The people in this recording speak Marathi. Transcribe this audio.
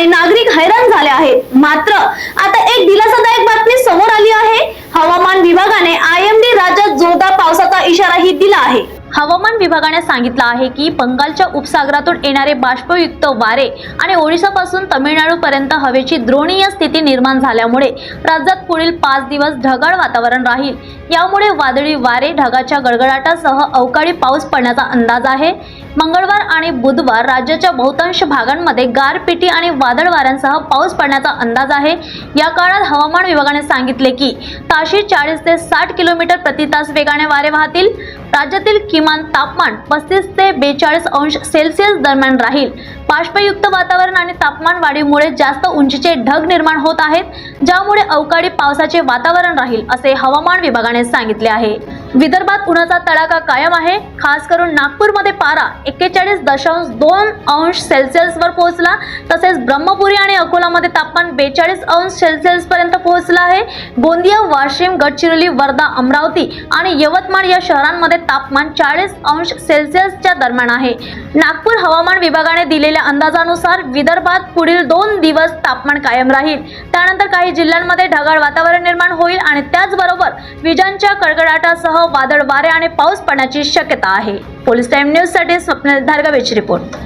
आणि नागरिक हैराण झाले आहेत. मात्र आता एक दिलासादायक बातमी समोर आली आहे. हवामान विभागाने आय एमने राज्यात जोरदार पावसाचा इशाराही दिला आहे. हवामान विभागाने सांगितलं आहे की बंगालच्या उपसागरातून येणारे बाष्पयुक्त वारे आणि ओडिशापासून तमिळनाडूपर्यंत हवेची द्रोणीय स्थिती निर्माण झाल्यामुळे राज्यात पुढील पाच दिवस ढगाळ वातावरण राहील. यामुळे वादळी वारे ढगाच्या गडगडाटासह अवकाळी पाऊस पडण्याचा अंदाज आहे. मंगळवार आणि बुधवार राज्याच्या बहुतांश भागांमध्ये गारपिटी आणि वादळ वाऱ्यांसह पाऊस पडण्याचा अंदाज आहे. या काळात हवामान विभागाने सांगितले की ताशी चाळीस ते साठ किलोमीटर प्रति तास वेगाने वारे वाहतील. राज्यातील किमान तापमान पस्तीस ते बेचाळीस अंश सेल्सिअस दरम्यान राहील. बाष्पयुक्त वातावरण आणि तापमान वाढीमुळे जास्त उंचीचे ढग निर्माण होत आहेत ज्यामुळे अवकाळी पावसाचे वातावरण राहील असे हवामान विभागाने सांगितले आहे. विदर्भात उन्हाचा तडाखा कायम आहे. खास करून नागपूरमध्ये पारा एक्केचाळीस दशांश दोन अंश सेल्सिअसवर पोहोचला तसेच ब्रह्मपुरी आणि अकोलामध्ये तापमान बेचाळीस अंश सेल्सिअस पर्यंत आहे. गोंदिया वाशिम गडचिरोली वर्धा अमरावती आणि यवतमाळ या शहरांमध्ये तापमान चाळीस अंश सेल्सिअसच्या दरम्यान आहे. नागपूर हवामान विभागाने दिलेल्या अंदाजानुसार विदर्भात पुढील दोन दिवस तापमान कायम राहील. त्यानंतर काही जिल्ह्यांमध्ये ढगाळ वातावरण निर्माण होईल आणि त्याचबरोबर विजांच्या कडकडाटासह वादळ वारे आणि पाऊस पडण्याची शक्यता आहे. पोलीस टाइम न्यूजसाठी स्वप्नील रिपोर्ट.